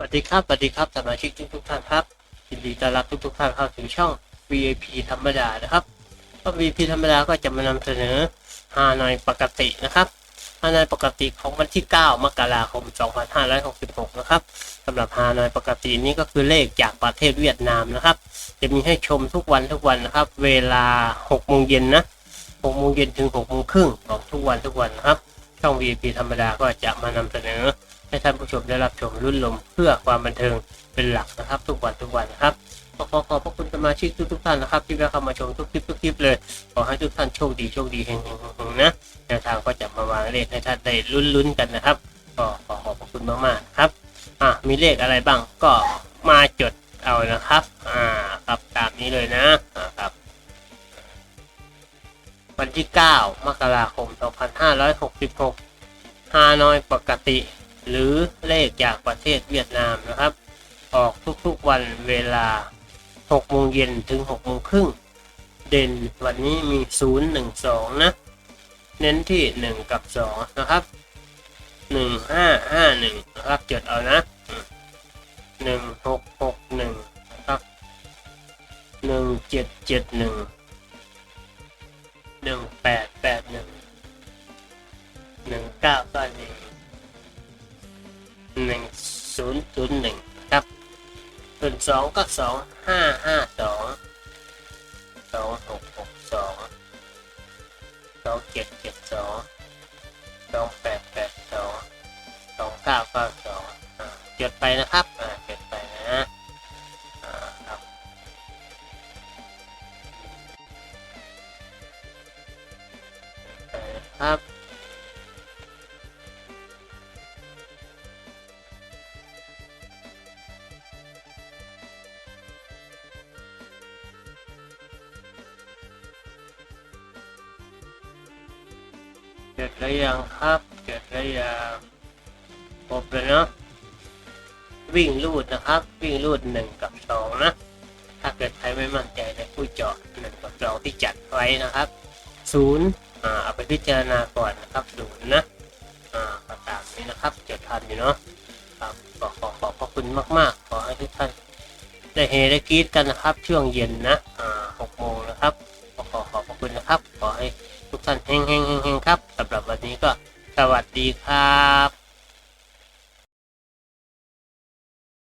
สวัสดีครับสวัสดีครับสมาชิกทุกทุกท่านครับยินดีต้อนรับทุกทุกท่านเข้าสู่ช่อง VIP ธรรมดานะครับก็ VIP ธรรมดาก็จะมานำเสนอฮานอยปกตินะครับฮานอยปกติของวันที่ 9 มกราคม 2566 นะครับสำหรับฮานอยปกตินี้ก็คือเลขจากประเทศเวียดนามนะครับ จะมีให้ชมทุกวันทุกวันนะครับ เวลา6โมงเย็นนะ6โมงเย็นถึง6โมงครึ่งของทุกวันทุกวันนะครับ ช่อง VIP ธรรมดาก็จะมานำเสนอ ให้ท่านผู้ชมได้รับชมรุ่นลมเพื่อความบันเทิงเป็นหลักนะครับ ทุกวันทุกวันนะครับขอขอขอบพระคุณสมาชิกทุกทุกท่านนะครับ ที่แวะเข้ามาชมทุกคลิปทุกคลิปเลยขอให้ทุกท่านโชคดีโชคดีเฮงๆๆนะแนวทางก็จะมาวางเลขให้ท่านได้ลุ้นๆกันนะครับก็ขอขอบพระคุณมากๆนะครับอะมีเลขอะไรบ้างก็มาจดเอานะครับอ่าครับตามนี้เลยนะอ่าครับวันที่ 9 มกราคม 2566ฮานอยปกติ หรือเลขจากประเทศเวียดนามนะครับ ออกทุกๆวันเวลา 6 โมงเย็นถึง 6 โมงครึ่ง เด่นวันนี้มี 0 1 2 นะ เน้นที่ 1 กับ 2 นะครับ 1 5 5 1 นะครับจดเอานะ 1 6 6 1 นะครับ 1 7 7 1 1 8 8 1 1 9ก็ หนึ่งศูนย์ศูนย์หนึ่งครับ ส่วนสองก็สองห้าห้าสองสองหกหกสองสองเจ็ดเจ็ดสองสองแปดแปดสองสองเก้าเก้าสองอ่าจดไปนะครับอ่าจดไปนะอ่าครับ เสร็จแล้วยังครับเสร็จแล้วยังครบเลยเนาะวิ่งลูดนะครับ วิ่งลูดหนึ่งกับสองนะ ถ้าเกิดใครไม่มั่นใจในผู้เจาะหนึ่งกับสองที่จัดไว้นะครับศูนย์อ่าเอาไปพิจารณาก่อนนะครับศูนย์นะอ่าก็ตามนี้นะครับจดทันอยู่เนาะครับก็ขอขอบพระคุณมาก ๆ ขอให้ทุกท่านได้เฮได้กรีดกันนะครับ ช่วงเย็นนะอ่าหกโมงนะครับก็ขอขอบพระคุณนะครับ ขอให้ทุกท่านเฮงเก็สวัสดีครับ